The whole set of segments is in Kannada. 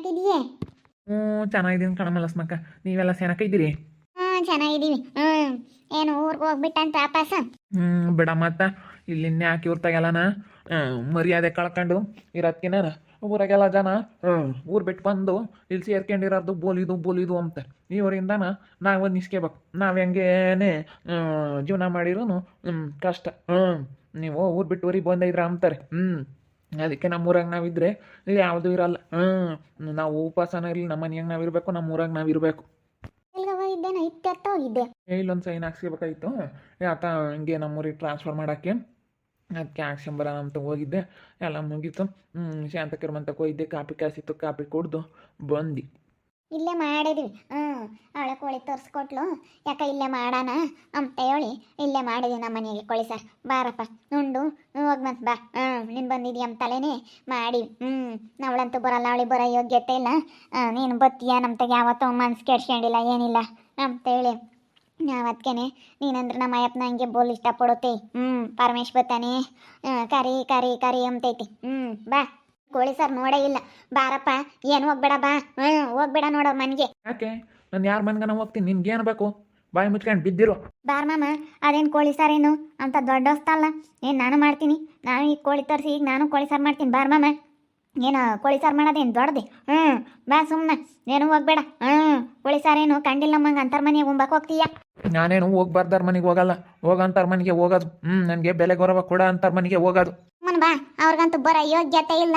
ಏನಕ್ಕಿದೀಯೇ ಹ್ಞೂ ಚೆನ್ನಾಗಿದ್ದೀನಿ ಕಣಮಲ್ಲ ಸ್ಮಕ್ಕ ನೀವೆಲ್ಲ ಸೇನಕ ಇದ್ದೀರಿ? ಹ್ಞೂ ಚೆನ್ನಾಗಿದ್ದೀವಿ. ಹ್ಞೂ ಏನು ಊರಿಗೆ ಹೋಗ್ಬಿಟ್ಟಂತ ವಾಪಸ್ ಹ್ಞೂ ಬಿಡ ಮತ್ತ ಇಲ್ಲಿನ್ನೇ ಹಾಕಿ ಊರ್ತಾಗೆಲ್ಲನ ಮರ್ಯಾದೆ ಕಳ್ಕೊಂಡು ಇರೋದ್ಕಿನ ಊರಾಗೆಲ್ಲ ಜನ ಊರು ಬಿಟ್ಟು ಬಂದು ಇಲ್ಲಿ ಸೇರ್ಕೊಂಡಿರೋದು ಬೋಲಿದು ಬೋಲಿದು ಅಂತ. ಇವರಿಂದನ ನಾವು ನಿಸ್ಕೋಬೇಕು. ನಾವು ಹೆಂಗೇನೆ ಜೀವನ ಮಾಡಿರೂ ಕಷ್ಟ. ಹ್ಞೂ ನೀವು ಊರು ಬಿಟ್ಟು ಊರಿಗೆ ಬಂದಿದ್ರ ಅಂತಾರೆ. ಹ್ಞೂ. ಅದಕ್ಕೆ ನಮ್ಮೂರಾಗ ನಾವಿದ್ದರೆ ಇಲ್ಲಿ ಯಾವುದೂ ಇರಲ್ಲ. ಹ್ಞೂ ನಾವು ಉಪವಾಸನ ಇರಲಿ ನಮ್ಮ ಮನೆಯಾಗ ನಾವಿರಬೇಕು ನಮ್ಮ ಊರಾಗ ಏ ಇಲ್ಲೊಂದು ಸೈನ್ ಹಾಕ್ಸ್ಕೋಬೇಕಾಗಿತ್ತು ಯಾಕ ಹಿಂಗೆ ನಮ್ಮೂರಿಗೆ ಟ್ರಾನ್ಸ್ಫರ್ ಮಾಡೋಕ್ಕೆ ಅದಕ್ಕೆ ಹಾಕ್ಸ್ಕೊಂಬರೋಣ ಅಂತ ಹೋಗಿದ್ದೆ. ಎಲ್ಲ ಮುಗೀತು. ಹ್ಞೂ ಮಂತಕ್ಕೆ ಹೋಗಿದ್ದೆ ಕಾಪಿ ಕಾಸಿತ್ತು ಕಾಪಿ ಕುಡಿದು ಬಂದು ಇಲ್ಲೇ ಮಾಡಿದ್ವಿ. ಹ್ಞೂ ಅವಳೆ ಕೋಳಿ ತೋರಿಸ್ಕೊಟ್ಲು. ಯಾಕ ಇಲ್ಲೇ ಮಾಡೋಣ ಅಂತ ಹೇಳಿ, ಇಲ್ಲೇ ಮಾಡಿದ್ವಿ ನಮ್ಮ ಮನೆಗೆ ಕೋಳಿ ಸರ್. ಬಾರಪ್ಪ ಉಂಡು ಹೋಗ್ ಮತ್ ಬಾ. ಹ್ಞೂ ನೀನು ಬಂದಿದ್ದೀಯ ತಲೆನೇ? ಮಾಡಿ. ಹ್ಞೂ ಅವಳಂತೂ ಬರಲ್ಲ, ಅವಳಿಗೆ ಬರೋ ಯೋಗ್ಯತೆ ಇಲ್ಲ. ನೀನು ಬತ್ತೀಯ? ನಮ್ಮ ತಗ ಯಾವತ್ತೂ ಮನ್ಸು ಕೆಡ್ಸ್ಕೊಂಡಿಲ್ಲ, ಏನಿಲ್ಲ. ಅಂತೇಳಿ ಅವತ್ಕೇನೆ ನೀನಂದ್ರೆ ನಮ್ಮ ಅಯ್ಯಪ್ಪನ ಹಂಗೆ ಬೋಲ್ ಇಷ್ಟಪಡುತ್ತೆ ಹ್ಞೂ ಪರಮೇಶ್ ಬತ್ತಾನೆ ಕರಿ ಕರಿ ಕರಿ ಅಂತೈತಿ. ಹ್ಞೂ ಬಾ. ಕೋಳಿ ಸರ್ ನೋಡೇ ಇಲ್ಲ. ಬಾರಪ್ಪ ಏನು ಹೋಗ್ಬೇಡ ಬಾ. ಹ್ಞೂ ಹೋಗ್ಬೇಡ ನೋಡೋ ಮನೆಗೆ. ಯಾಕೆ? ನಾನು ಯಾರ ಮನ್ಗನ ಹೋಗ್ತೀನಿ ನಿನ್ಗೇನು ಬೇಕು? ಬಾಯಿ ಮುಚ್ಕೊಂಡು ಬಿದ್ದಿರು. ಬಾರ್ ಮಾಮ ಅದೇನ್ ಕೋಳಿ ಸಾರೇನು ಅಂತ ದೊಡ್ಡ ಹೊಸ್ತಲ್ಲ. ಏನ್ ನಾನು ಮಾಡ್ತೀನಿ? ನಾನು ಈಗ ಕೋಳಿ ತರಿಸಿ ಈಗ ನಾನು ಕೋಳಿ ಸಾರು ಮಾಡ್ತೀನಿ. ಬಾರ್ ಮಾಮ ಏನು ಕೋಳಿ ಸಾರು ಮಾಡೋದೇನು ದೊಡ್ಡದೆ? ಹ್ಞೂ ಬಾ ಸುಮ್ಮನೆ ಏನು ಹೋಗ್ಬೇಡ. ಹ್ಞೂ ಕೋಳಿ ಸಾರೇನು ಕಂಡಿಲ್ಲ ನಮ್ಮಂಗೆ ಅಂತರ್ ಮನೆಗೆ ಉಂಬಕ್ಕೆ ಹೋಗ್ತೀಯ? ನಾನೇನು ಹೋಗ್ಬಾರ್ದಾರ ಮನೆಗೆ ಹೋಗಲ್ಲ. ಅಂತರ್ ಮನೆಗೆ ಹೋಗೋದು. ಹ್ಞೂ ನನಗೆ ಬೆಲೆ ಗೌರವ ಕೂಡ ಅಂತರ್ ಮನೆಗೆ ಹೋಗೋದು. ಬಾ ಅವ್ರಿಗಂತೂ ಬರೋ ಯೋಗ್ಯತೆ ಇಲ್ಲ.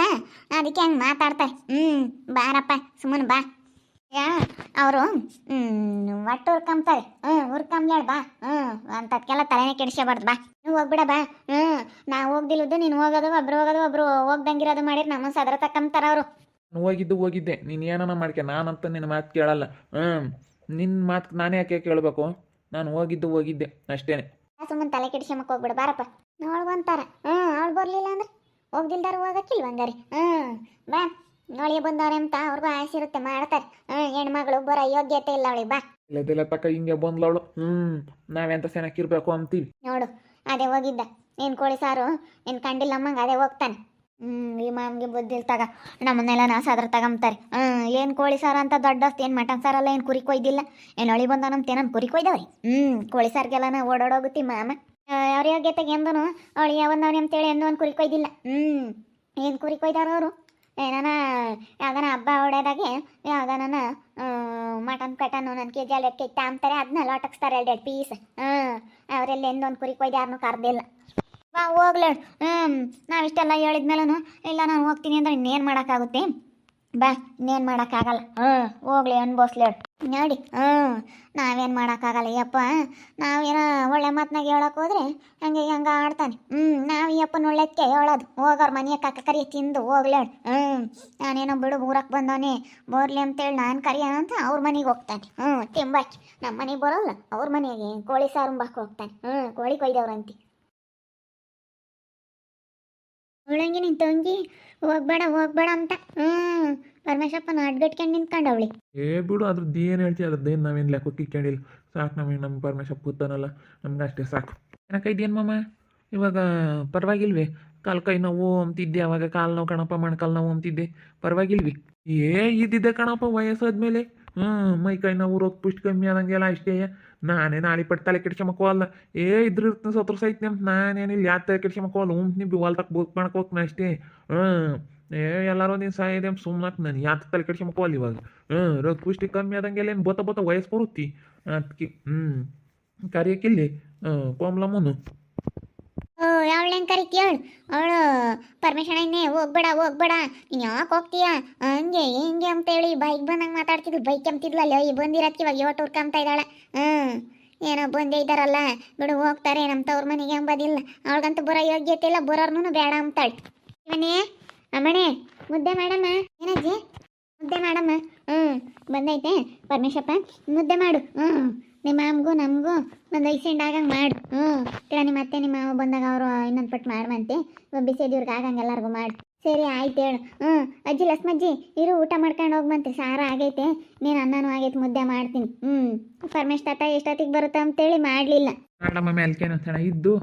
ಅದಕ್ಕೆ ಹಂಗೆ ಮಾತಾಡ್ತಾರೆ. ಹ್ಞೂ ಬಾರಪ್ಪ ಸುಮ್ಮನೆ ಬಾ. ಯಾ ಅವರು ಒಟ್ಟು ಹುರ್ಕಂಬ್ತಾರೆ. ಹ್ಞೂ ಹುರ್ಕಂಬ್ಲೇಳು ಬಾ. ಹ್ಞೂ ಅಂಥದ್ಕೆಲ್ಲ ತಲೆನೇ ಕೆಡಿಸ್ಕೋಬಾರ್ದು. ಬಾ. ನೀವು ಹೋಗ್ಬಿಡ ಬಾ. ಹ್ಞೂ ನಾವು ಹೋಗ್ದಿಲ್ಲದ್ದು ನೀನು ಹೋಗೋದು ಒಬ್ರು ಹೋಗೋದು ಒಬ್ರು ಹೋಗ್ದಂಗಿರೋದು ಮಾಡಿದ್ರೆ ನಮ್ಮ ಸದರ ತಕ್ಕಂತಾರೆ ಅವರು. ಹೋಗಿದ್ದು ಹೋಗಿದ್ದೆ. ನೀನು ಏನನ ಮಾಡ್ಕೆ? ನಾನಂತ ನಿನ್ನ ಮಾತು ಕೇಳಲ್ಲ. ಹ್ಞೂ ನಿನ್ನ ಮಾತು ನಾನೇ ಯಾಕೆ ಕೇಳಬೇಕು? ನಾನು ಹೋಗಿದ್ದು ಹೋಗಿದ್ದೆ ಅಷ್ಟೇ ಸುಮ್ಮನೆ ತಲೆ ಕೆಡಿಸ್ಕೊಂಬಕ್ಕೆ ಹೋಗ್ಬಿಡ ಬಾರಪ್ಪ. ನೋಡ್ಕೊಂತಾರ ಹ್ಞೂ ಅವಳು ಬರಲಿಲ್ಲ ಅಂದ್ರೆ ಹೋಗ್ದಿಲ್ದಾರ ಹೋಗಕ್ಕಿಲ್ವ ಹಂಗಾರೆ? ಹ್ಞೂ ಬಾ ನೋಳಿಗೆ ಬಂದವ್ರೆ ಅಂತ ಅವ್ರಿಗೂ ಆಸೆ ಇರುತ್ತೆ ಮಾಡ್ತಾರೆ. ಹ್ಞೂ ಹೆಣ್ಮಗಳು ಬರ ಯೋಗ್ಯತೆ ಇಲ್ಲ ಅವಳಿಗೆ ಬಾ. ಇಲ್ಲದಿಲ್ಲ ತಕ್ಕ ಹಿಂಗೆ ಬಂದ್ಲವಳು ಹ್ಞೂ ನಾವೆಂತ ಸೆನಕ್ಕಿರ್ಬೇಕು ಅಂತೀವಿ. ನೋಡು ಅದೇ ಹೋಗಿದ್ದ. ಏನು ಕೋಳಿ ಸಾರು ಏನು ಕಂಡಿಲ್ಲ ಅಮ್ಮಂಗೆ ಅದೇ ಹೋಗ್ತಾನೆ. ಹ್ಞೂ ಈ ಮಾಮ್ಗೆ ಬುದ್ಧಿಲ್ ತಗ ನಮ್ಮನ್ನೆಲ್ಲ ನಾ ಸಾದ್ರ ತಗೊಂತಾರೆ ಹ್ಞೂ ಏನು ಕೋಳಿ ಸಾರು ಅಂತ ದೊಡ್ಡಸ್ತು ಏನು ಮಟನ್ ಸಾರಲ್ಲ ಏನು ಕುರಿ ಕೊಯ್ದಿಲ್ಲ. ಏನು ಅಳಿ ಬಂದ ನಮ್ಮ ನಾನು ಕುರಿ ಕೊಯ್ದವ್ರಿ? ಹ್ಞೂ ಕೋಳಿ ಸಾರಿಗೆಲ್ಲ ಓಡಾಡೋಗುತ್ತಿ ಮಾಮ. ಅವ್ರ ಯೋಗ್ಯತೆಗೆ ಎಂದನು ಅವಳು ಯಾವನ್ನವನಿ ಅಂತೇಳಿ ಎಂದೂ ಒಂದು ಕುರಿ ಕೊಯ್ದಿಲ್ಲ. ಹ್ಞೂ ಏನು ಕುರಿ ಕೊಯ್ದಾರ ಅವರು? ಏನಾನ ಯಾವ್ದಾನ ಹಬ್ಬ ಹೊಡೆದಾಗೆ ಯಾವ್ದಾನ ಮಟನ್ ಕಟನ್ ನನ್ನ ಕೆ ಜಿ ಎರಡು ಕೆಜಿ ಅಂತಾರೆ ಅದನ್ನ ಲೋಟಕ್ಸ್ತಾರೆ ಎರಡು ಎರಡು ಪೀಸ್. ಹಾಂ ಅವರೆಲ್ಲ ಎಂದೊಂದು ಕುರಿ ಕೊಯ್ದು ಯಾರನ್ನೂ ಕರ್ದಿಲ್ಲ. ಬಾ ಹ್ಮ್ ಹ್ಞೂ ನಾವಿಷ್ಟೆಲ್ಲ ಹೇಳಿದ್ಮೇಲೂ ಇಲ್ಲ ನಾನು ಹೋಗ್ತೀನಿ ಅಂದ್ರೆ ಇನ್ನೇನು ಮಾಡೋಕ್ಕಾಗುತ್ತೆ? ಬಾ ಇನ್ನೇನು ಮಾಡೋಕ್ಕಾಗಲ್ಲ. ಹ್ಞೂ ಹೋಗ್ಲಿ ಅನ್ಬೋಸ್ಲೇಳು ನೋಡಿ. ಹ್ಞೂ, ನಾವೇನು ಮಾಡೋಕ್ಕಾಗಲ್ಲ ಯಪ್ಪ ನಾವೇನೋ ಒಳ್ಳೆ ಮಾತನಾಗ ಹೇಳೋಕೆ ಹೋದ್ರೆ ಹಂಗೆ ಹಂಗೆ ಆಡ್ತಾನೆ. ಹ್ಞೂ, ನಾವು ಈ ಒಳ್ಳೆಕ್ಕೆ ಹೇಳೋದು. ಹೋಗೋರು ಮನೆಯ ಕಕ್ಕ ಕರಿ ತಿಂದು ಹೋಗ್ಲೇಳು ಹ್ಞೂ, ನಾನೇನೋ ಬಿಡು ಊರಕ್ಕೆ ಬಂದವನೆ. ಬೋರ್ಲಿ ಅಂತೇಳಿ ನಾನು ಕರಿಯೋಣ ಅಂತ ಅವ್ರ ಮನೆಗೆ ಹೋಗ್ತಾನೆ. ಹ್ಞೂ, ತಿಂಬಾಕಿ. ನಮ್ಮ ಮನೆಗೆ ಬರೋಲ್ಲ, ಅವ್ರ ಮನೆಗೆ ಕೋಳಿ ಸಾರು ಹೋಗ್ತಾನೆ. ಹ್ಞೂ, ಕೋಳಿ ಕೊಯ್ದವ್ರಂತೆ. ಅವಳಂಗೆ ನಿನ್ ತಂಗಿ, ಹೋಗ್ಬೇಡ ಹೋಗ್ಬೇಡ ಅಂತ. ಹ್ಮ್ ಪರಮೇಶಪ್ಪ ಅಡ್ಗಟ್ಕೊಂಡು ನಿಂತ್ಕೊಂಡ ಅವಳಿ. ಏ ಬಿಡು, ಅದ್ರದ್ದು ಏನು ಹೇಳ್ತೀಯ? ಅದ್ರದ್ದೇನು ನಾವೇನ್ ಲೆಕ್ಕ ಕಿಕ್ಕೊಂಡಿಲ್ಲ ಸಾಕು ನಮಗೆ, ನಮ್ಮ ಪರಮೇಶಪ್ಪ ಕೂತಾನಲ್ಲ ನಮ್ಗೆ ಅಷ್ಟೇ ಸಾಕು. ಏನಕ್ಕೈದೇನು ಮಾಮ? ಇವಾಗ ಪರವಾಗಿಲ್ವೇ? ಕಾಲು ಕೈ ನೋವು ಅಂತಿದ್ದೆ, ಅವಾಗ ಕಾಲು ನೋವು ಕಣಪ್ಪ, ಮೊಣಕಾಲು ನೋವು ಅಂತಿದ್ದೆ. ಪರವಾಗಿಲ್ವಿ? ಏ ಇದ್ದಿದ್ದೆ ಕಣಪ್ಪ, ವಯಸ್ಸಾದ್ಮೇಲೆ. ಹ್ಞೂ, ಮೈ ಕೈ ನಾವು, ರೋಗ ಪುಷ್ಟಿ ಕಮ್ಮಿ ಆದಂಗೆಲ್ಲ ಅಷ್ಟೇ. ನಾನೇ ನಾಳೆ ಪಟ್ಟು ತಲೆ ಕೆಡ್ಸ್ಕೊಂಬಕ್ಕೋಲ್ಲ ಏ, ಇದ್ರ ಸತ್ರ ಸೈತಿ ಅಂತ ನಾನೇನಿಲ್ಲ ಯಾವ ತಲೆ ಕೆಡ್ಸ್ಕೊಂಬಕ್ಕೋಲ್ಲ ಉಂಟು ನೀವು ಹೊಲ್ದಾಗ ಬುಕ್ ಮಾಡಕ್ಕೆ ನಾ ಅಷ್ಟೇ. ಹ್ಞೂ, ಏ, ಎಲ್ಲರೂ ನೀನು ಸಾಯಿದೆ ಸುಮ್ಮನಾಕ್ ನಾನು. ಯಾಕೆ ತಲೆ ಕೆಡ್ಸ್ಕೊಂಬಕ್ಕೋಲ್ಲ ಇವಾಗ? ಹ್ಞೂ, ರೋಗ ಪುಷ್ಟಿ ಕಮ್ಮಿ ಆದಂಗೆಲ್ಲ ಏನು ಬತ್ತ ಬತ್ತ ವಯಸ್ಸು ಬರುತ್ತಿ ಅದಕ್ಕೆ ಹ್ಞೂ ಕರಿಯಕ್ಕಿಲ್ಲಿ ಕೋಮ್ಲಮ್ಮನು ಓ ಹೆಂಗೆ ಕರಿತೀಯಳು ಅವಳು ಪರ್ಮಿಷನ್ ಐನೆ ಹೋಗ್ಬೇಡ ಹೋಗ್ಬೇಡ. ನೀನು ಯಾಕೆ ಹೋಗ್ತೀಯ? ಹಂಗೆ, ಹಿಂಗೆ ಅಂತ ಹೇಳಿ ಬೈಕ್ ಬಂದಂಗೆ ಮಾತಾಡ್ತಿದ್ಲು. ಬೈಕ್ ಕೆಮ್ತಿದ್ಲಲ್ಲ ಈ ಬಂದಿರತ್ತಿ ಇವಾಗ ಯೋಟ್ ಹುರ್ಕೊಂತ ಇದ್ದಾಳೆ. ಹ್ಞೂ ಏನೋ ಬಂದೇ ಇದ್ದಾರಲ್ಲ. ಬಿಡು, ಹೋಗ್ತಾರೆ. ನಮ್ಮ ತವ್ರ ಮನೆಗೆ ಅಂಬೋದಿಲ್ಲ. ಅವಳಿಗಂತೂ ಬರೋ ಯೋಗ್ಯತೆ ಇಲ್ಲ. ಬರೋರ್ನು ಬೇಡ ಅಂತಾಳೆ. ಇವನೇ ಅಮ್ಮಣೆ, ಮುದ್ದೆ ಮಾಡಮ್ಮ. ಏನಜ್ಜಿ? ಮುದ್ದೆ ಮಾಡಮ್ಮ. ಹ್ಞೂ ಬಂದೈತೆ ಪರಮೇಶಪ್ಪ. ಮುದ್ದೆ ಮಾಡು. ಹ್ಞೂ ನಿಮ್ಮ ಮಾಮಗೂ ನಮಗೂ ಒಂದು ಐಸೆಂಡ್ ಆಗಂಗೆ ಮಾಡಿ. ಹ್ಞೂ ಇಲ್ಲ ನಿಮ್ಮ ಅತ್ತೆ ನಿಮ್ಮ ಮಾವ ಬಂದಾಗ ಅವರು ಇನ್ನೊಂದು ಪಟ್ಟು ಮಾಡುವಂತೆ. ಬಿಸಿದಿವ್ರಿಗೆ ಆಗಂಗೆ ಎಲ್ಲರಿಗೂ ಮಾಡಿ. ಸರಿ, ಆಯ್ತು ಹೇಳು. ಹ್ಞೂ ಅಜ್ಜಿ, ಲಸ್ಮಜ್ಜಿ, ಇರು ಊಟ ಮಾಡ್ಕೊಂಡು ಹೋಗ್ಬಂತೆ. ಸಾರ ಆಗೈತೆ. ನೀನು ಅನ್ನನೂ ಆಗೈತೆ, ಮುದ್ದೆ ಮಾಡ್ತೀನಿ. ಹ್ಞೂ ಪರಮೇಶ್ ತಾತ ಎಷ್ಟೊತ್ತಿಗೆ ಬರುತ್ತೆ ಅಂತೇಳಿ ಮಾಡಲಿಲ್ಲ. ಮಾಡಮ್ಮ, ಮೇಲ್ಕೆ ಸಣ್ಣ ಇದ್ದು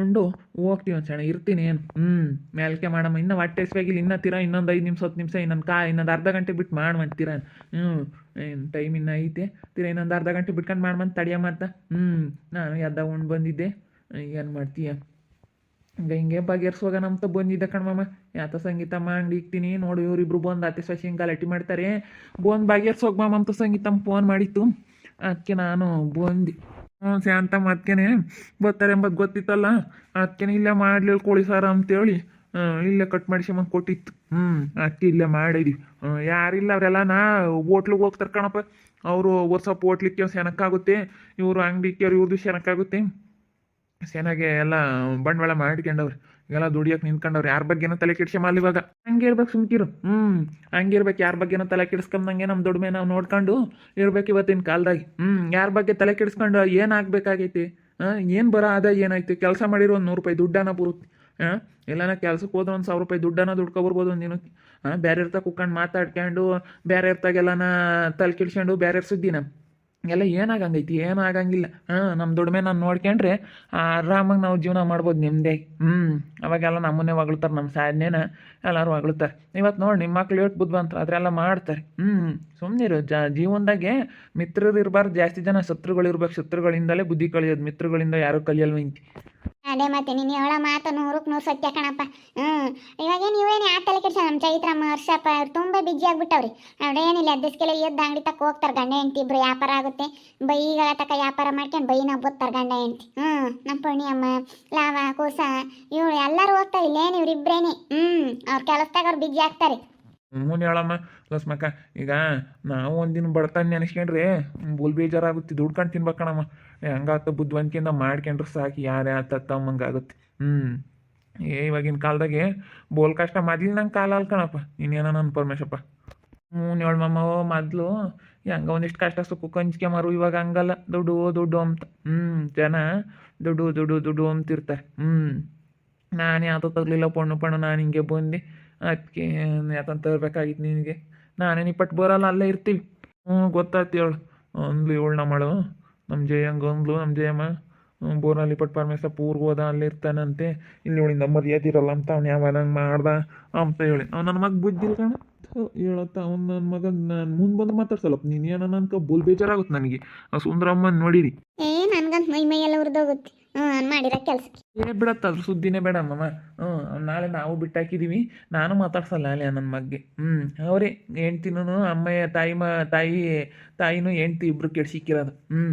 ಉಂಡು ಹೋಗ್ತೀವಿ ಒಂದ್ಸಣ ಇರ್ತೀನಿ ಏನು. ಹ್ಞೂ ಮೇಲ್ಕೆ ಮಾಡಮ್ಮ. ಇನ್ನೂ ಹೊಟ್ಟೆ ಹಸ್ವಾಗಿಲ್ಲ ಇನ್ನೂ ತೀರಾ ಇನ್ನೊಂದು ಐದು ನಿಮಿಷ, ಹತ್ತು ನಿಮಿಷ, ಇನ್ನೊಂದು ಕಾ, ಇನ್ನೊಂದು ಅರ್ಧ ಗಂಟೆ ಬಿಟ್ಟು ಮಾಡುವಂತೀರ ಹ್ಞೂ ಏನು ಟೈಮ್ ಇನ್ನೂ ಐತೆ? ತಿರ ಇನ್ನೊಂದು ಅರ್ಧ ಗಂಟೆ ಬಿಟ್ಕೊಂಡು ತಡಿಯ ಅಂತ ಹ್ಞೂ ನಾನು ಎದ್ದ ಉಂಡು ಬಂದಿದ್ದೆ. ಏನು ಮಾಡ್ತೀಯ? ಹಂಗೆ ಹಿಂಗೆ ಬಗೆಹರಿಸುವಾಗ ನಮ್ತ ಬಂದಿದ್ದೆ ಕಣ್ಮಮ್ಮ ಯಾತ ಸಂಗೀತ ಮಾಡಿ ಇಕ್ತೀನಿ. ನೋಡು, ಇವರಿಬ್ರು ಬಂದು ಅತಿ ಸಸಿ ಹಿಂಗೆ ಗಲಾಟೆ ಮಾಡ್ತಾರೆ. ಬಂದು ಬಗೆಹರಿಸೋಗ ಮಾಮ ಅಂತ ಸಂಗೀತಮ್ಮ ಫೋನ್ ಮಾಡಿತ್ತು. ಅದಕ್ಕೆ ನಾನು ಬಂದು. ಹ್ಞೂ ಶಾಂತಮ್ಮ ಅದಕ್ಕೇನೆ ಬರ್ತಾರೆ ಎಂಬುದು ಗೊತ್ತಿತ್ತಲ್ಲ? ಅದಕ್ಕೇನೆ ಇಲ್ಲೇ ಮಾಡ್ಲಿಲ್ಲ ಕೋಳಿ ಸಾರ ಅಂತೇಳಿ. ಇಲ್ಲೇ ಕಟ್ ಮಾಡಿಸ್ಕೊಂಬಂದು ಕೊಟ್ಟಿತ್ತು. ಹ್ಞೂ ಅಕ್ಕಿ ಇಲ್ಲೇ ಮಾಡಿದ್ವಿ. ಯಾರಿಲ್ಲ ಅವರೆಲ್ಲ ನಾ ಹೋಟ್ಲಿಗೆ ಹೋಗ್ತಾರೆ ಕಣಪ್ಪ. ಅವರು ಸ್ವಲ್ಪ ಹೋಟ್ಲಿಕ್ಕೆ ಸೆನಕ್ಕಾಗುತ್ತೆ ಇವರು ಅಂಗಡಿಗೆ ಇವ್ರದ್ದು ಸೆನಕ್ಕಾಗುತ್ತೆ ಸೆನಾಗೆ ಎಲ್ಲ ಬಂಡವಾಳ ಮಾಡ್ಕೊಂಡವ್ರೆ. ಎಲ್ಲ ದುಡಿಯಕ್ಕೆ ನಿಂತ್ಕೊಂಡವ್ರು. ಯಾರ ಬಗ್ಗೆನೂ ತಲೆ ಕೆಡ್ಸ್ಕೊಂಬಲ್ಲ ಇವಾಗ. ಹಂಗೆ ಇರ್ಬೇಕು ಸುಮ್ಕಿರು. ಹ್ಞೂ ಹಂಗೆ ಇರ್ಬೇಕು. ಯಾರ ಬಗ್ಗೆನ ತಲೆ ಕೆಡಿಸ್ಕೊಂಬಂಗೆ ನಮ್ಮ ದುಡಿಮೆ ನಾವು ನೋಡ್ಕೊಂಡು ಇರ್ಬೇಕು ಇವತ್ತಿನ ಕಾಲದಾಗಿ. ಹ್ಞೂ ಯಾರ ಬಗ್ಗೆ ತಲೆ ಕೆಡಿಸ್ಕೊಂಡು ಏನು ಆಗ್ಬೇಕಾಗೈತಿ? ಏನು ಬರೋ ಆದಾಯ ಏನಾಯ್ತು? ಕೆಲಸ ಮಾಡಿರೋ ಒಂದು ನೂರು ರೂಪಾಯಿ ದುಡ್ಡನ್ನ ಬರುತ್ತೆ ಹಾಂ ಕೆಲ್ಸಕ್ಕೆ ಹೋದ್ರೆ ಒಂದು ಸಾವಿರ ರೂಪಾಯಿ ದುಡ್ಡನ್ನ ದುಡ್ಕೊಬರ್ಬೋದು. ಒಂದು ದಿನಕ್ಕೆ ಹಾಂ ಬೇರೆ ಇರ್ತಾ ಕುಕ್ಕೊಂಡು ಮಾತಾಡ್ಕೊಂಡು ಬೇರೆ ಇರ್ತಾಗೆಲ್ಲನ ತಲೆ ಕೆಡ್ಸ್ಕೊಂಡು ಬೇರೆ ಸುದ್ದಿನ. ಎಲ್ಲ ಏನಾಗಂಗೈತಿ? ಏನಾಗಂಗಿಲ್ಲ. ಹಾಂ ನಮ್ಮ ದುಡಿಮೆ ನಾನು ನೋಡ್ಕೊಂಡ್ರೆ ಆರಾಮಾಗಿ ನಾವು ಜೀವನ ಮಾಡ್ಬೋದು ನಿಮ್ಮದೇ ಹ್ಞೂ ಅವಾಗೆಲ್ಲ ನಮ್ಮನ್ನೇ ಹೊಗಳ್ತಾರೆ ನಮ್ಮ ಸಾಧನೆನ. ಎಲ್ಲರೂ ಹೊಗಳ್ತಾರೆ ಇವತ್ತು ನೋಡಿ ನಿಮ್ಮ ಮಕ್ಳು ಇವತ್ತು ಬುದ್ಧ ಅಂತ ಅದರೆಲ್ಲ ಮಾಡ್ತಾರೆ. ಹ್ಞೂ ಸುಮ್ಮನಿರು ಜ, ಜೀವನದಾಗೆ ಮಿತ್ರರು ಇರಬಾರ್ದು ಜಾಸ್ತಿ ಜನ ಶತ್ರುಗಳು ಇರ್ಬೇಕು ಶತ್ರುಗಳಿಂದಲೇ ಬುದ್ಧಿ ಕಲಿಯೋದು ಮಿತ್ರಗಳಿಂದ ಯಾರೂ ಕಲಿಯಲ್ವ ಇಂತಿ ಅದೇ ಮತ್ತೆ ನೀನು ಹೇಳೋ ಮಾತು ನೂರಕ್ಕೆ ನೂರು ಸತ್ಯ ಕಣಪ್ಪ. ಹ್ಞೂ ಇವಾಗ ನೀವೇನು ಯಾಕೆ ತಲೆ ಕೆಡ್ಸ ನಮ್ಮ ಚೈತ್ರಮ್ಮ, ಹರ್ಷಪ್ಪ ಅವ್ರು ತುಂಬ ಬಿಜಿ ಆಗ್ಬಿಟ್ಟವ್ರಿ. ಅವ್ರೇನಿಲ್ಲ ಅದ್ದಸ್ಕೆಲ್ಲ ಎದ್ದು ಅಂಗಡಿ ತಕ್ಕ ಹೋಗ್ತಾರೆ ಗಂಡ ಹೆಂಡ್ತಿ, ಇಬ್ರು ವ್ಯಾಪಾರ ಆಗುತ್ತೆ. ಬೈಗಳ ತಕ್ಕ ವ್ಯಾಪಾರ ಮಾಡ್ಕೊಂಡು ಬೈನ ಬತ್ತಾರೆ ಗಂಡ ಹೆಂಡ್ತಿ. ಹ್ಞೂ ನಮ್ಮ ಪುಣ್ಯಮ್ಮ, ಲಾವ, ಕೂಸ ಇವಳು ಎಲ್ಲರೂ ಹೋಗ್ತಾರೆ ಇಲ್ಲೇನು ಇವ್ರಿಬ್ರೇನೆ? ಹ್ಞೂ ಅವ್ರ ಕೆಲಸದಾಗ ಅವ್ರು ಬಿಜಿ ಆಗ್ತಾರೆ. ಹ್ಞೂ ಹೇಳಮ್ಮ, ಲಸ್ಮಕ್ಕ, ಈಗ ನಾವು ಒಂದಿನ ಬಡತನ ನೆನೆಸ್ಕೊಂಡ್ರಿ ಬುಲ್ ಬೇಜಾರಾಗುತ್ತೆ, ದುಡ್ಕೊಂಡು ತಿನ್ಬೇಕಣಮ್ಮ ಹಂಗಾತ ಬುದ್ಧಿವಂತಿಕೆಯಿಂದ ಮಾಡ್ಕೊಂಡ್ರೆ ಸಾಕು, ಯಾರೇ ಆತಮ್ಮಂಗೆ ಆಗುತ್ತೆ ಹ್ಞೂ ಏ, ಇವಾಗಿನ ಕಾಲದಾಗೆ ಬೋಲ್ ಕಷ್ಟ ಮೊದ್ಲು ನಂಗೆ ಕಾಲ ಅಲ್ಕಣಪ್ಪ ಇನ್ನೇನೋ ನನ್ನ ಪರಮೇಶಪ್ಪ. ಹ್ಞೂ ಹೇಳಮ್ಮ ಮೊದಲು, ಹೆಂಗ ಒಂದಿಷ್ಟು ಕಷ್ಟ ಸುಖ ಮಾರು ಇವಾಗ ಹಂಗಲ್ಲ, ದುಡ್ಡು ದುಡ್ಡು ಅಂತ. ಹ್ಞೂ ಜನ ದುಡ್ಡು ದುಡ್ಡು ದುಡ್ಡು ಅಂತಿರ್ತಾರೆ. ಹ್ಞೂ ನಾನು ಯಾವ್ದು ತಗಲಿಲ್ಲ, ಪಣ್ಣು ಪಣ್ಣು ನಾನು ಹಿಂಗೆ ಬಂದು. ಅದಕ್ಕೆ ಯಾತಂತ ತರಬೇಕಾಗಿತ್ತು ನಿನಗೆ. ನಾನೇನು ಇಪ್ಪಟ್ಟು ಬರಲ್ಲ, ಅಲ್ಲೇ ಇರ್ತೀವಿ. ಹ್ಞೂ, ಗೊತ್ತಾಯ್ತು ಹೇಳು. ಅಂದ್ಲು ಇವಳು ನಮ್ಮಳು ನಮ್ಮ ಜಯಂಗ ಅಂದ್ಲು, ನಮ್ಮ ಜಯಮ್ಮ. ಹ್ಞೂ ಪಟ್ ಪರಮೇಶ್ವರ ಪೂರ್ಗೆ ಹೋದ, ಅಲ್ಲಿ ಇರ್ತಾನಂತೆ. ಇಲ್ಲಿ ಇವಳಿಂದ ಮರ್ಯಾದಿರಲ್ಲ ಅಂತ ಅವ್ನು ಯಾವ ಹಂಗೆ ಮಾಡ್ದ ಅಂತ ಹೇಳಿ. ಅವ್ನು ನನ್ನ ಮಗ ಬುದ್ಧಿಲ್ಲ ಕಣ ಹೇಳತ್ತ ಅವ್ನು ನನ್ನ ಮಗ. ನಾನು ಮುಂದೆ ಬಂದು ಮಾತಾಡ್ಸಲ್ಲಪ್ಪ ನೀನು ಏನೋ ನನ್ಕ ಬುಲ್ ಬೇಜಾರಾಗುತ್ತೆ ನನಗೆ. ಆ ಸುಂದರಮ್ಮನ ನೋಡಿರಿ. ಏ, ನನ್ಗಂತ ಮೈ ಮೈ ಎಲ್ಲ ಉರಿದೋಗುತ್ತೆ. ಮಾಡಿರೋ ಏ ಬಿಡತ್ತ ಅದ್ರ ಸುದ್ದಿನೇ ಬೇಡ ಮಮ್ಮ ಹ್ಞೂ ನಾಳೆ ನಾವು ಬಿಟ್ಟಾಕಿದೀವಿ. ನಾನು ಮಾತಾಡ್ಸಲ್ಲ ಅಲ್ಲಿ ನನ್ನ ಮಗ್ಗೆ ಹ್ಞೂ ಅವರೇ ಹೆಂಡ್ತಿನೂ ಅಮ್ಮಯ್ಯ ತಾಯಿ ಮ ತಾಯಿ ತಾಯಿನೂ ಹೆಂಡ್ತಿ ಇಬ್ರು ಕೆಡ್ಸಿಕ್ಕಿರೋದು. ಹ್ಞೂ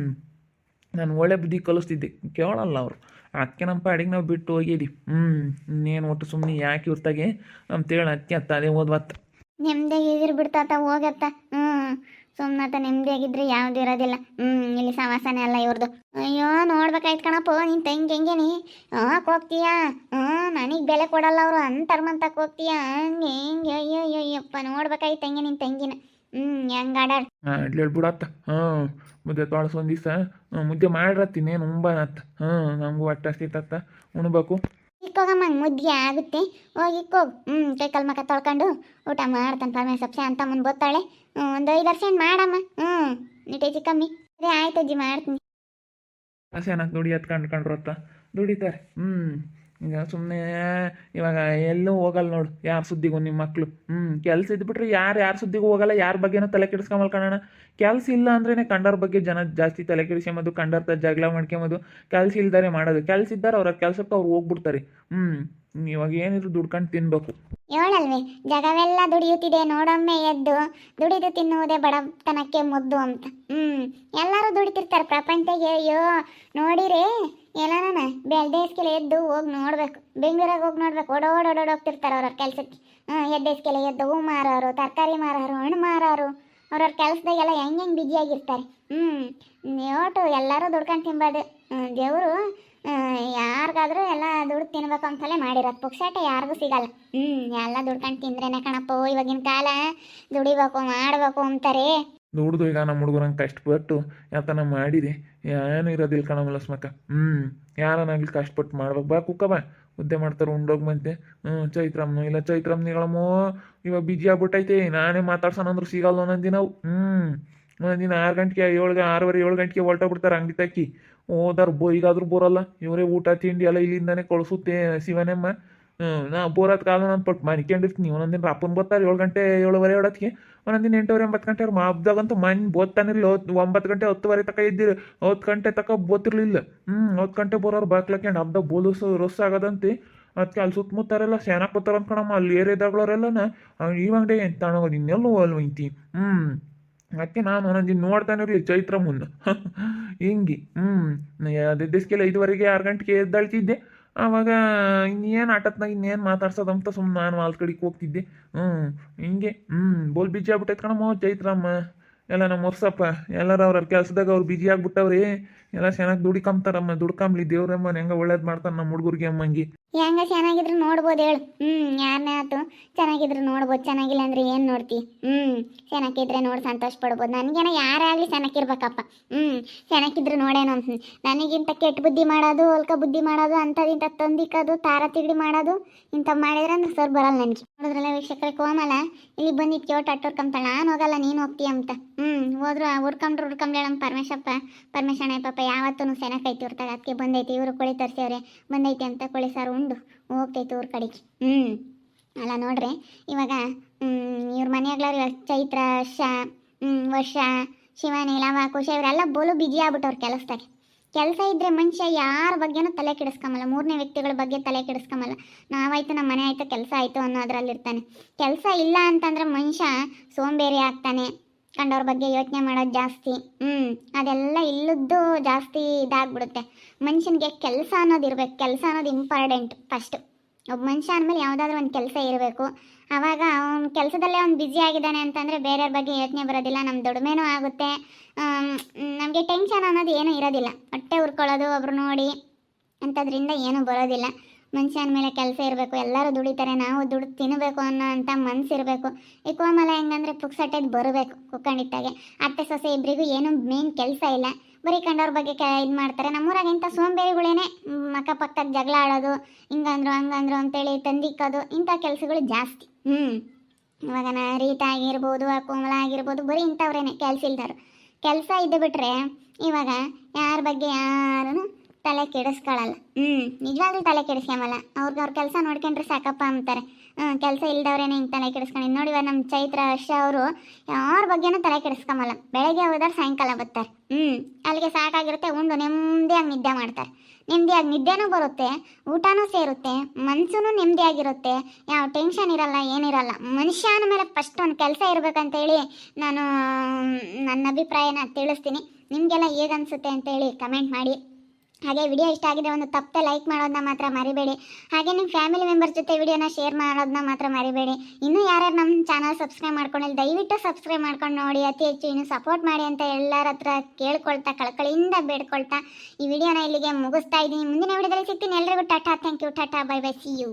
ನಾನು ಒಳ್ಳೆ ಬುದ್ಧಿ ಕಲಿಸ್ತಿದ್ದೆ. ಕೇಳಲ್ಲ ಅವರು. ಅದಕ್ಕೆ ನಮ್ಮ ಪಾಡಿಗೆ ನಾವು ಬಿಟ್ಟು ಹೋಗಿದ್ದೀವಿ ಹ್ಞೂ ಇನ್ನೇನು ಒಟ್ಟು ಸುಮ್ಮನೆ ಯಾಕೆ ಇರ್ತಾಗೆ ತೇಳ ಅದಕ್ಕೆ ಅತ್ತ ಅದೇ ಓದ್ವತ್ತ ನೆಮ್ಮದಿಯಾಗಿದ್ರು ಬಿಡ್ತಾತ ಹೋಗತ್ತ ಹ್ಞೂ ಸುಮ್ಮನತ ನೆಮ್ಮದಿಯಾಗಿದ್ರೆ ಯಾವ್ದು ಇರೋದಿಲ್ಲ. ಹ್ಮ್, ಇಲ್ಲಿ ಸಮಾಸನೆ ಅಲ್ಲ ಇವ್ರದ್ದು ಅಯ್ಯೋ, ನೋಡ್ಬೇಕಾಯ್ತು ಕಣಪ್ಪ, ನಿನ್ ತಂಗಿ ಹೆಂಗೇನಿ? ಹಾಕ್ ಹೋಗ್ತೀಯಾ? ಹ್ಮ್ ನನಗ್ ಬೆಲೆ ಕೊಡಲ್ಲ ಅವರು ಅಂತರ್ಮಂತಕ್ ಹೋಗ್ತೀಯಾ? ಹಂಗೆ, ಹೆಂಗೆ, ಅಯ್ಯೋ ಅಯ್ಯೋ ಅಯ್ಯಪ್ಪ ನೋಡ್ಬೇಕಾಯ್ತು ನಿನ್ ತಂಗಿನ. ಹ್ಮ್, ಹೆಂಗ್ ಆಡಾಡ್ ಹಾಂ, ಇಡ್ಲಿ ಬಿಡತ್ತ ಹಾಂ, ಮುದ್ದೆ ತೊಳಸ್ ಒಂದು ದಿವಸ. ಮುದ್ದೆ ಮಾಡಿರತ್ತೀನಿ, ಏನು ಉಂಬನತ್ತ ಹಾಂ, ನಮಗೂ ಹೊಟ್ಟೆ ಹಸಿತತ್ತ ಉಣ್ಬೇಕು. ಇಕ್ಕೋಗಮ್ಮ ಮುದ್ದೆ ಆಗುತ್ತೆ. ಹೋಗಿ ಇಕ್ಕೋಗು ಹ್ಞೂ ಕೈ ಕಾಲು ಮಕ್ಕ ತೊಳ್ಕೊಂಡು ಊಟ ಮಾಡ್ತಾನೆ ಪರಮೇಶ್ ಸಪ್ಸೆ ಅಂತ ಮುಂದೆ ಹ್ಞೂ ಒಂದು ಐದು ವರ್ಷ ಮಾಡಮ್ಮ? ಹ್ಞೂ ನಿಟೇಜಿ ಕಮ್ಮಿ. ಅದೇ ಆಯ್ತು ಅಜ್ಜಿ, ಮಾಡ್ತೀನಿ. ಹಸೇನಾಗ ದುಡಿ ಕಂಡ್ಕೊಂಡ್ರತ್ತ ದುಡಿತಾರೆ. ಹ್ಞೂ ಈಗ ಸುಮ್ಮನೆ ಇವಾಗ ಎಲ್ಲೂ ಹೋಗಲ್ಲ ನೋಡು, ಯಾರ ಸುದ್ದಿಗೂ ನಿಮ್ಮ ಮಕ್ಕಳು ಹ್ಞೂ ಕೆಲಸ ಇದ್ಬಿಟ್ರೆ ಯಾರು ಯಾರ ಸುದ್ದಿಗೂ ಹೋಗಲ್ಲ, ಯಾರ ಬಗ್ಗೆನೂ ತಲೆ ಕೆಡಿಸ್ಕೊಂಬಲ್ ಕಣೋಣ ಕೆಲಸ ಇಲ್ಲ ಅಂದ್ರೇ ಕಂಡವ್ರ ಬಗ್ಗೆ ಜನ ಜಾಸ್ತಿ ತಲೆ ಕೆಡಿಸ್ಕೊಂಬೋದು ಕಂಡರ್ತ ಜಗಳ ಮಾಡ್ಕೊಂಬೋದು, ಕೆಲಸ ಇಲ್ದಾರೆ ಮಾಡೋದು. ಕೆಲಸ ಇದ್ದಾರೆ ಅವ್ರ ಕೆಲಸಕ್ಕೆ ಅವ್ರು ಹೋಗ್ಬಿಡ್ತಾರೆ. ಹ್ಞೂ ಇವಾಗ ಏನಿದ್ರು ದುಡ್ಕೊಂಡು ತಿನ್ಬೇಕು. ಹೇಳಲ್ವೇ, ಜಗವೆಲ್ಲ ದುಡಿಯುತ್ತಿದೆ, ನೋಡೊಮ್ಮೆ ಎದ್ದು ದುಡಿದು ತಿನ್ನುವುದೇ ಬಡತನಕ್ಕೆ ಮುದ್ದು ಅಂತ. ಹ್ಮ್, ಎಲ್ಲರೂ ದುಡಿತಿರ್ತಾರೆ ಪ್ರಪಂಚಗೆ ಅಯ್ಯೋ ನೋಡಿರಿ ಎಲ್ಲನ ಬೆಳ್ದೇಸ್ಕೆಲೆ ಎದ್ದು ಹೋಗಿ ನೋಡ್ಬೇಕು. ಬೆಂಗಳೂರಾಗ ಹೋಗಿ ನೋಡ್ಬೇಕು, ಓಡೋಡ್ ಹೋಗ್ತಿರ್ತಾರೆ ಅವ್ರವ್ರ ಕೆಲ್ಸಕ್ಕೆ. ಹ್ಮ್ ಎದ್ದೇಸ್ಕೆಲೆ ಎದ್ದು ಹೂ ಮಾರೋರು, ತರಕಾರಿ ಮಾರೋರು, ಹಣ್ಣು ಮಾರೋರು, ಅವ್ರವ್ರ ಕೆಲಸದಾಗೆಲ್ಲ ಹೆಂಗೆ ಹೆಂಗೆ ಬ್ಯುಸಿಯಾಗಿರ್ತಾರೆ ಹ್ಮ್, ಒಟ್ಟು ಎಲ್ಲರೂ ದುಡ್ಕೊಂಡು ತಿನ್ಬೋದು ದೇವರು ಯಾರಿಗಾದ್ರೂ ಎಲ್ಲ ದುಡ್ಡು ತಿನ್ಬೇಕು ಅಂತಲೇ ಮಾಡಿರೋದು. ಪುಕ್ಸಾಟ ಯಾರಿಗೂ ಸಿಗಲ್ಲ. ಹ್ಮ್. ಎಲ್ಲ ದುಡ್ಕೊಂಡು ತಿಂದ್ರೇನೆ ಕಣಪ್ಪ ಇವಾಗಿನ ಕಾಲ ದುಡಿಬೇಕು ಮಾಡಬೇಕು ಅಂತಾರೆ. ದುಡ್ದು ಈಗ ನಮ್ಮ ಹುಡುಗರಂಗೆ ಕಷ್ಟಪಟ್ಟು ಯಾತನ ಮಾಡಿದೆ. ಏನು ಇರೋದಿಲ್ಲ ಕಣಮ್ಮ ಲಸ್ಮಕ್ಕ ಹ್ಞೂ ಯಾರನ್ನಾಗ್ಲಿ ಕಷ್ಟಪಟ್ಟು ಮಾಡ್ಬೇಕು? ಬಾ ಕುಕ್ಕ ಬಾ. ಮುದ್ದೆ ಮಾಡ್ತಾರೆ ಉಂಡೋಗಿ ಮತ್ತೆ ಹ್ಞೂ ಚೈತ್ರಮ್ಮ ಇಲ್ಲ ಚೈತ್ರಮ್ಮ ಹೇಳಮ್ಮೋ ಇವಾಗ ಬಿಜಿ ಆಗ್ಬಿಟ್ಟೈತೆ. ನಾನೇ ಮಾತಾಡ್ಸೋಣ ಅಂದ್ರೂ ಸಿಗಲ್ಲ ಒಂದೊಂದು ದಿನ ಹ್ಞೂ ಒಂದೊಂದು ದಿನ ಆರು ಗಂಟೆಗೆ ಏಳು ಆರೂವರೆ ಏಳು ಗಂಟೆಗೆ ಹೊರಟೋಗ್ಬಿಡ್ತಾರೆ ಅಂಗಡಿ ತಕ್ಕಿ. ಹೋದಾರ ಬೈಗಾದ್ರೂ ಬರೋಲ್ಲ. ಇವರೇ ಊಟ ತಿಂಡಿ ಎಲ್ಲ ಇಲ್ಲಿಂದಾನೆ ಕಳಿಸುತ್ತೆ ಶಿವನಮ್ಮ. ನಾ ಬೋರತ್ ಕಾಲ ನಾನು ಪಟ್ಟು ಮನಿಕೊಂಡಿರ್ತೀನಿ ಒಂದೊಂದಿನ ದಿನ ರಾಪನ್ ಬರ್ತಾರೆ ಏಳು ಗಂಟೆ, ಏಳುವರೆ ಏಳೊತ್ತಿಗೆ ಒಂದೊಂದಿನ ಎಂಟುವರೆ, ಒಂಬತ್ತು ಗಂಟೆ ಅವ್ರು ಮಾಬ್ದಾಗಂತೂ ಮನೆ ಬೋತ್ತಾನಿರ್ಲಿ ಒಂಬತ್ತು ಗಂಟೆ, ಹತ್ತುವರೆ ತಕ ಇದ್ದಿರು. ಹತ್ತು ಗಂಟೆ ತಕ ಬೋತಿರ್ಲಿಲ್ಲ ಹ್ಞೂ ಹತ್ತು ಗಂಟೆ ಬರೋರು ಬಾಕ್ಲಕ್ಕೊಂಡು ಹಬ್ದಾಗ ಬೋಲುಸು ರೊಸ್ ಆಗೋದಂತೆ. ಅದಕ್ಕೆ ಅಲ್ಲಿ ಸುತ್ತಮುತ್ತಾರೆಲ್ಲ ಸೇನಾಕ್ ಬರ್ತಾರ ಅನ್ಕೊಳಮ್ಮ ಅಲ್ಲಿ ಏರಿಯಾದಾಗ್ಳವರೆಲ್ಲನ ಅಂಗಡಿ ಎಂತ ತಗೊಳೋದು ಇನ್ನೆಲ್ಲೂ ಅಲ್ವ ಇಂತಿ ಹ್ಞೂ ಅದಕ್ಕೆ ನಾನು ಒಂದೊಂದು ನೋಡ್ತಾನೆ ಇರಲಿ ಚೈತ್ರ ಮುನ್ನ. ಹಿಂಗೆ ಹ್ಞೂ ದಿಸ್ಕೆಲ್ಲ ಐದುವರೆಗೆ ಆರು ಗಂಟೆಗೆ ಎದ್ದಳ್ತಿದ್ದೆ. ಆವಾಗ ಇನ್ನೇನು ಆಟತ್ನಾಗ ಇನ್ನೇನು ಮಾತಾಡ್ಸೋದಂತ ಸುಮ್ಮನೆ ನಾನು ಆಲ್ ಕಡೆಗೆ ಹೋಗ್ತಿದ್ದೆ. ಹ್ಞೂ ಹಿಂಗೆ ಹ್ಞೂ ಬೋಲ್ ಬಿಜಿ ಆಗ್ಬಿಟ್ಟೈತೆ ಕಣಮ್ಮ ಚೈತ್ರಮ್ಮ. ಎಲ್ಲ ನಮ್ಮ ವರ್ಷಪ್ಪ, ಎಲ್ಲರೂ ಅವ್ರ ಕೆಲ್ಸದಾಗ ಅವ್ರು ಬಿಜಿ ಆಗ್ಬಿಟ್ಟವ್ರಿ. ಎಲ್ಲ ಚೆನ್ನಾಗಿ ದುಡಿಕಂಬ್ತಾರಮ್ಮ, ದುಡ್ಕಂಬ್ಲಿ ದೇವ್ರಮ್ಮ ಹೆಂಗೆ ಒಳ್ಳೇದು ಮಾಡ್ತಾನೆ ನಮ್ಮ ಹುಡುಗರಿಗೆ ಅಮ್ಮಂಗೆ. ಹೆಂಗ ಚೆನ್ನಾಗಿದ್ರು ನೋಡ್ಬೋದು ಹೇಳು. ಹ್ಞೂ ಆತು ಚೆನ್ನಾಗಿದ್ರು ನೋಡ್ಬೋದು. ಚೆನ್ನಾಗಿಲ್ಲ ಅಂದ್ರೆ ಏನು ನೋಡ್ತಿ? ಹ್ಞೂ ಚೆನ್ನಾಗಿದ್ರೆ ನೋಡಿ ಸಂತೋಷ ಪಡ್ಬೋದು ನನಗೇನೋ ಯಾರೇ ಆಗಲಿ ಚೆನ್ನಾಗಿರ್ಬೇಕಪ್ಪ ಹ್ಞೂ ಚೆನ್ನಾಗಿದ್ರು ನೋಡೇನೋ ಅಂತ. ನನಗಿಂತ ಕೆಟ್ಟ ಬುದ್ಧಿ ಮಾಡೋದು, ಹೊಲ್ಕ ಬುದ್ಧಿ ಮಾಡೋದು ಅಂಥದಿಂತ ತಂದಿಕ್ಕೋದು ತಾರ ತಿಗಡಿ ಮಾಡೋದು ಇಂಥ ಮಾಡಿದ್ರೆ ಅಂದ್ರೆ ಸರ್ ಬರಲ್ಲ ನನಗೆ. ನೋಡಿದ್ರಲ್ಲ ವೀಕ್ಷಕರೇ, ಕೋಮಲ, ಇಲ್ಲಿ ಬಂದಿತ್ತು ಕೇಟ್ ಅಟ್ಟೋರ್ಕಂತಾಳ ನಾನು ಹೋಗಲ್ಲ, ನೀನು ಹೋಗ್ತೀಯ ಅಂತ. ಹ್ಞೂ ಹೋದ್ರು ಹುರ್ಕೊಂಡ್ರು ಹೇಳಮ್ಮ ಪರಮೇಶಪ್ಪ. ಪರಮೇಶಣ್ಣ, ಪಾಪ ಯಾವತ್ತೂ ಸೆನಕೈತಿ ಇರ್ತಾಳೆ ಅದಕ್ಕೆ ಬಂದೈತಿ, ಇವರು ಕೋಳಿ ತರ್ಸ್ಯವ್ರೆ. ಬಂದೈತಿ ಅಂತ ಕೋಳಿ ಸಾರು. ಹೋಗ್ತೈತಿ ಊರ ಕಡೆಗೆ. ಹ್ಞೂ ಅಲ್ಲ ನೋಡ್ರಿ ಇವಾಗ ಇವ್ರ ಮನೆಯಾಗ್ಲವ್ರು ಇವಾಗ ಚೈತ್ರ ವರ್ಷ ಹ್ಞೂ ವರ್ಷ ಶಿವಾನಿ ಲವ ಕುಶ ಇವರೆಲ್ಲ ಬೋಲು ಬಿಜಿ ಆಗ್ಬಿಟ್ಟವ್ರು ಕೆಲಸದಾಗ. ಕೆಲಸ ಇದ್ರೆ ಮನುಷ್ಯ ಯಾರ ಬಗ್ಗೆನೂ ತಲೆ ಕೆಡಿಸ್ಕೊಂಬಲ್ಲ ಮೂರನೇ ವ್ಯಕ್ತಿಗಳ ಬಗ್ಗೆ ತಲೆ ಕೆಡಿಸ್ಕೊಂಬಲ್ಲ ನಾವಾಯ್ತು ನಮ್ಮ ಮನೆ ಆಯಿತು ಕೆಲಸ ಆಯಿತು ಅನ್ನೋದ್ರಲ್ಲಿರ್ತಾನೆ. ಕೆಲಸ ಇಲ್ಲ ಅಂತಂದ್ರೆ ಮನುಷ್ಯ ಸೋಂಬೇರಿ ಆಗ್ತಾನೆ. ಕಂಡವ್ರ ಬಗ್ಗೆ ಯೋಚನೆ ಮಾಡೋದು ಜಾಸ್ತಿ. ಹ್ಞೂ ಅದೆಲ್ಲ ಇಲ್ಲದ್ದು ಜಾಸ್ತಿ ಇದಾಗ್ಬಿಡುತ್ತೆ. ಮನುಷ್ಯನಿಗೆ ಕೆಲಸ ಅನ್ನೋದು ಇರ್ಬೇಕು. ಕೆಲಸ ಅನ್ನೋದು ಇಂಪಾರ್ಟೆಂಟ್ ಫಸ್ಟ್ ಒಬ್ಬ ಮನುಷ್ಯ ಅಂದಮೇಲೆ ಯಾವುದಾದ್ರೂ ಒಂದು ಕೆಲಸ ಇರಬೇಕು. ಆವಾಗ ಅವ್ನ ಕೆಲಸದಲ್ಲೇ ಅವ್ನು ಬ್ಯುಸಿ ಆಗಿದ್ದಾನೆ ಅಂತಂದರೆ ಬೇರೆಯವ್ರ ಬಗ್ಗೆ ಯೋಚನೆ ಬರೋದಿಲ್ಲ. ನಮ್ಮ ದುಡಿಮೆನೂ ಆಗುತ್ತೆ. ನಮಗೆ ಟೆನ್ಷನ್ ಅನ್ನೋದು ಏನೂ ಇರೋದಿಲ್ಲ. ಹೊಟ್ಟೆ ಉರ್ಕೊಳ್ಳೋದು ಒಬ್ರು ನೋಡಿ ಅಂಥದ್ರಿಂದ ಏನೂ ಬರೋದಿಲ್ಲ. ಮನುಷ್ಯನ ಮೇಲೆ ಕೆಲಸ ಇರಬೇಕು ಎಲ್ಲರೂ ದುಡಿತಾರೆ ನಾವು ದುಡ್ಡು ತಿನ್ನಬೇಕು ಅನ್ನೋ ಅಂತ ಮನಸ್ಸಿರಬೇಕು ಈ ಕೋಮಲ ಹೆಂಗಂದ್ರೆ ಪುಕ್ಸಟ್ಟೆದು ಬರಬೇಕು ಕುಕ್ಕಂಡಿತ್ತಾಗೆ ಅತ್ತೆ ಸೊಸೆ ಇಬ್ಬರಿಗೂ ಏನು ಮೇನ್ ಕೆಲಸ ಇಲ್ಲ. ಬರೀ ಕಂಡವ್ರ ಬಗ್ಗೆ ಕೆ ಇದು ಮಾಡ್ತಾರೆ. ನಮ್ಮೂರಾಗ ಇಂಥ ಸೋಂಬೇರಿಗಳೇನೆ ಅಕ್ಕಪಕ್ಕದ ಜಗಳ ಆಡೋದು ಹಿಂಗಂದ್ರು ಹಂಗಂದ್ರು ಅಂತೇಳಿ ತಂದಿಕ್ಕೋದು ಇಂಥ ಕೆಲಸಗಳು ಜಾಸ್ತಿ. ಹ್ಞೂ ಇವಾಗ ನಾ ರೀತಾ ಆಗಿರ್ಬೋದು ಆ ಕೋಮಲ ಆಗಿರ್ಬೋದು ಬರೀ ಇಂಥವ್ರೇನೆ ಕೆಲಸ ಇಲ್ದಾರು ಕೆಲಸ ಇದ್ದು ಬಿಟ್ರೆ ಇವಾಗ ಯಾರ ಬಗ್ಗೆ ಯಾರೂ ತಲೆ ಕೆಡಿಸ್ಕೊಳ್ಳಲ್ಲ ಹ್ಞೂ ನಿಜವಾಗ್ಲೂ ತಲೆ ಕೆಡಿಸ್ಕೊಂಬಲ್ಲ ಅವ್ರಿಗೆ ಅವ್ರ ಕೆಲಸ ನೋಡ್ಕೊಂಡ್ರೆ ಸಾಕಪ್ಪ ಅಂತಾರೆ. ಹ್ಞೂ ಕೆಲಸ ಇಲ್ದವ್ರೇನೆ ಹಿಂಗೆ ತಲೆ ಕೆಡಿಸ್ಕೊಂಡು ನೋಡಿ ನಮ್ಮ ಚೈತ್ರ ಹರ್ಷ ಅವರು ಯಾರ ಬಗ್ಗೆನೂ ತಲೆ ಕೆಡಿಸ್ಕೊಂಬಲ್ಲ ಬೆಳಗ್ಗೆ ಹೋದ್ರೆ ಸಾಯಂಕಾಲ ಬರ್ತಾರೆ. ಹ್ಞೂ ಅಲ್ಲಿಗೆ ಸಾಕಾಗಿರುತ್ತೆ ಉಂಡು ನೆಮ್ಮದಿಯಾಗಿ ನಿದ್ದೆ ಮಾಡ್ತಾರೆ. ನೆಮ್ಮದಿಯಾಗಿ ನಿದ್ದೆನೂ ಬರುತ್ತೆ ಊಟನೂ ಸೇರುತ್ತೆ ಮನಸ್ಸೂ ನೆಮ್ಮದಿಯಾಗಿರುತ್ತೆ ಯಾವ ಟೆನ್ಷನ್ ಇರಲ್ಲ ಏನಿರಲ್ಲ. ಮನುಷ್ಯ ಮೇಲೆ ಫಸ್ಟ್ ಒಂದು ಕೆಲಸ ಇರಬೇಕಂತೇಳಿ ನಾನು ನನ್ನ ಅಭಿಪ್ರಾಯನ ತಿಳಿಸ್ತೀನಿ. ನಿಮಗೆಲ್ಲ ಹೇಗನ್ಸುತ್ತೆ ಅಂತೇಳಿ ಕಮೆಂಟ್ ಮಾಡಿ. ಹಾಗೆ ವಿಡಿಯೋ ಇಷ್ಟ ಆಗಿದೆ ಒಂದು ತಪ್ಪದೆ ಲೈಕ್ ಮಾಡೋದನ್ನ ಮಾತ್ರ ಮರಿಬೇಡಿ. ಹಾಗೆ ನಿಮ್ಮ ಫ್ಯಾಮಿಲಿ ಮೆಂಬರ್ಸ್ ಜೊತೆ ವಿಡಿಯೋನ ಶೇರ್ ಮಾಡೋದನ್ನ ಮಾತ್ರ ಮರಿಬೇಡಿ. ಇನ್ನೂ ಯಾರ್ಯಾರು ನಮ್ಮ ಚಾನಲ್ ಸಬ್ಸ್ಕ್ರೈಬ್ ಮಾಡ್ಕೊಂಡಿಲ್ಲ, ದಯವಿಟ್ಟು ಸಬ್ಸ್ಕ್ರೈಬ್ ಮಾಡ್ಕೊಂಡು ನೋಡಿ. ಅತಿ ಹೆಚ್ಚು ಇನ್ನು ಸಪೋರ್ಟ್ ಮಾಡಿ ಅಂತ ಎಲ್ಲರ ಹತ್ರ ಕೇಳ್ಕೊಳ್ತಾ, ಕಳಕಳಿಯಿಂದ ಬೇಡ್ಕೊಳ್ತಾ ಈ ವಿಡಿಯೋನ ಇಲ್ಲಿಗೆ ಮುಗಿಸ್ತಾ ಇದ್ದೀನಿ. ಮುಂದಿನ ವಿಡಿಯೋದಲ್ಲಿ ಸಿಗ್ತೀನಿ. ಎಲ್ಲರಿಗೂ tata. Thank you tata. Bye bye see you